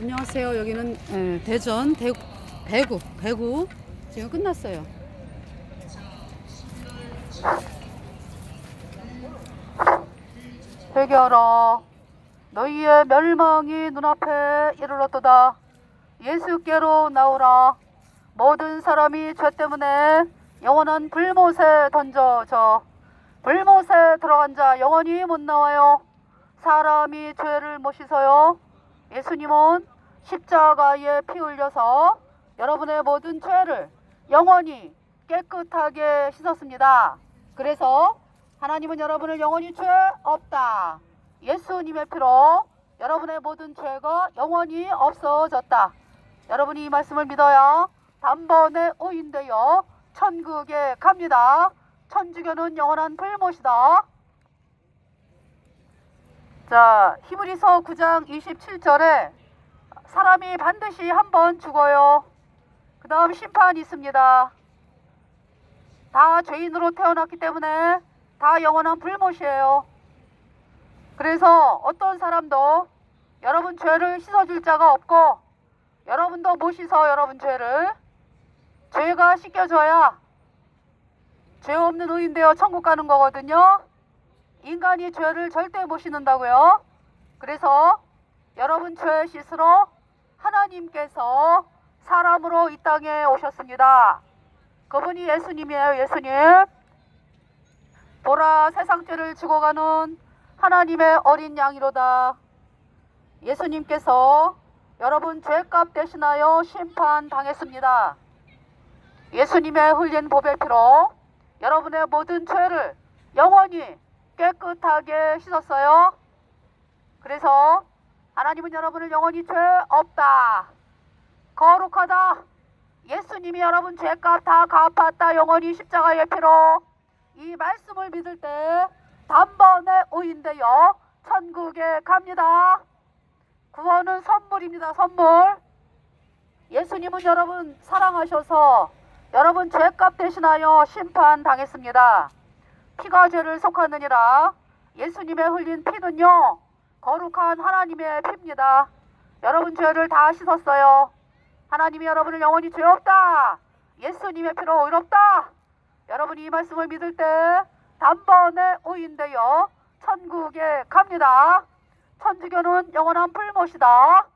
안녕하세요. 여기는 에, 대전 대, 배구 배구 지금 끝났어요. 회개하라. 너희의 멸망이 눈앞에 이르렀도다. 예수께로 나오라. 모든 사람이 죄 때문에 영원한 불못에 던져져. 불못에 들어간 자 영원히 못 나와요. 사람이 죄를 못 씻어요. 예수님은 십자가에 피 흘려서 여러분의 모든 죄를 영원히 깨끗하게 씻었습니다. 그래서 하나님은 여러분을 영원히 죄 없다. 예수님의 피로 여러분의 모든 죄가 영원히 없어졌다. 여러분이 이 말씀을 믿어야 단번에 오인되어 천국에 갑니다. 천주교는 영원한 불못이다. 자, 히브리서 9장 27절에 사람이 반드시 한 번 죽어요. 그 다음 심판이 있습니다. 다 죄인으로 태어났기 때문에 다 영원한 불못이에요. 그래서 어떤 사람도 여러분 죄를 씻어줄 자가 없고 여러분도 못 씻어 여러분 죄를 죄가 씻겨져야 죄 없는 의인되어 천국 가는 거거든요. 인간이 죄를 절대 못 씻는다고요. 그래서 여러분 죄 씻으러 하나님께서 사람으로 이 땅에 오셨습니다. 그분이 예수님이에요, 예수님. 보라 세상 죄를 지고 가는 하나님의 어린 양이로다. 예수님께서 여러분 죄값 대신하여 심판 당했습니다. 예수님의 흘린 보배 피로 여러분의 모든 죄를 영원히 깨끗하게 씻었어요. 그래서 하나님은 여러분을 영원히 죄 없다. 거룩하다. 예수님이 여러분 죄값 다 갚았다. 영원히 십자가의 피로. 이 말씀을 믿을 때 단번에 오인되어 천국에 갑니다. 구원은 선물입니다. 선물. 예수님은 여러분 사랑하셔서 여러분 죄값 대신하여 심판 당했습니다. 피가 죄를 속하느니라 예수님의 흘린 피는요 거룩한 하나님의 피입니다. 여러분 죄를 다 씻었어요. 하나님이 여러분을 영원히 죄 없다. 예수님의 피로 의롭다. 여러분이 이 말씀을 믿을 때 단번에 오인되어 천국에 갑니다. 천주교는 영원한 불못이다.